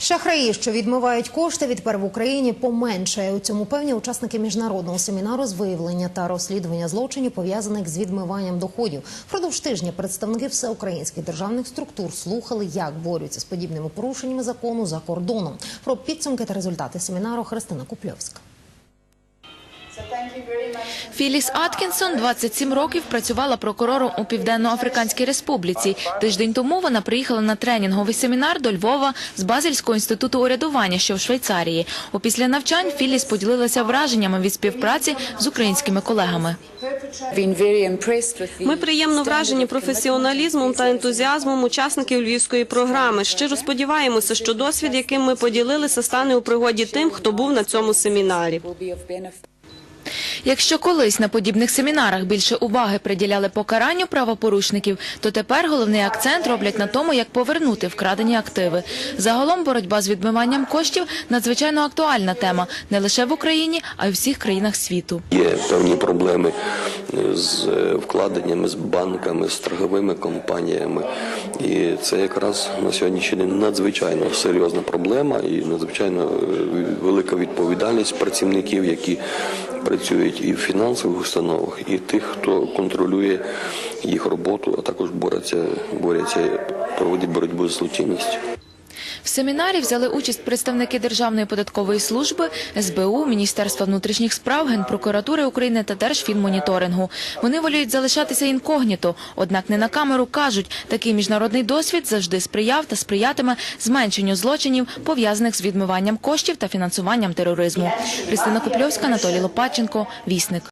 Шахраї, що відмивають кошти, відпер в Україні поменшає. У цьому певні учасники міжнародного семінару з виявлення та розслідування злочинів, пов'язаних з відмиванням доходів. Впродовж тижня представники всеукраїнських державних структур слухали, як борються з подібними порушеннями закону за кордоном. Про підсумки та результати семінару Христина Купльовська. Філіс Аткінсон 27 років працювала прокурором у Південно-Африканській Республіці. Тиждень тому вона приїхала на тренінговий семінар до Львова з Базельського інституту урядування, що в Швейцарії. Опісля навчань Філіс поділилася враженнями від співпраці з українськими колегами. Ми приємно вражені професіоналізмом та ентузіазмом учасників львівської програми. Щиро сподіваємося, що досвід, яким ми поділилися, стане у пригоді тим, хто був на цьому семінарі. Якщо колись на подібних семінарах більше уваги приділяли покаранню правопорушників, то тепер головний акцент роблять на тому, як повернути вкрадені активи. Загалом боротьба з відмиванням коштів надзвичайно актуальна тема не лише в Україні, а й у всіх країнах світу. Є певні проблеми з е, вкладеннями, з банками, з торговими компаніями. І це якраз на сьогоднішній день надзвичайно серйозна проблема і надзвичайно е, велика відповідальність працівників, які працюють і в фінансових установах, і тих, хто контролює їх роботу, а також борються, борються проводять боротьбу з злочинністю. В семінарі взяли участь представники Державної податкової служби, СБУ, Міністерства внутрішніх справ, Генпрокуратури України та Держфінмоніторингу. Вони воліють залишатися інкогніто, однак не на камеру кажуть, такий міжнародний досвід завжди сприяв та сприятиме зменшенню злочинів, пов'язаних з відмиванням коштів та фінансуванням тероризму. Христина Купльовська, Анатолій Лопатченко, Вісник.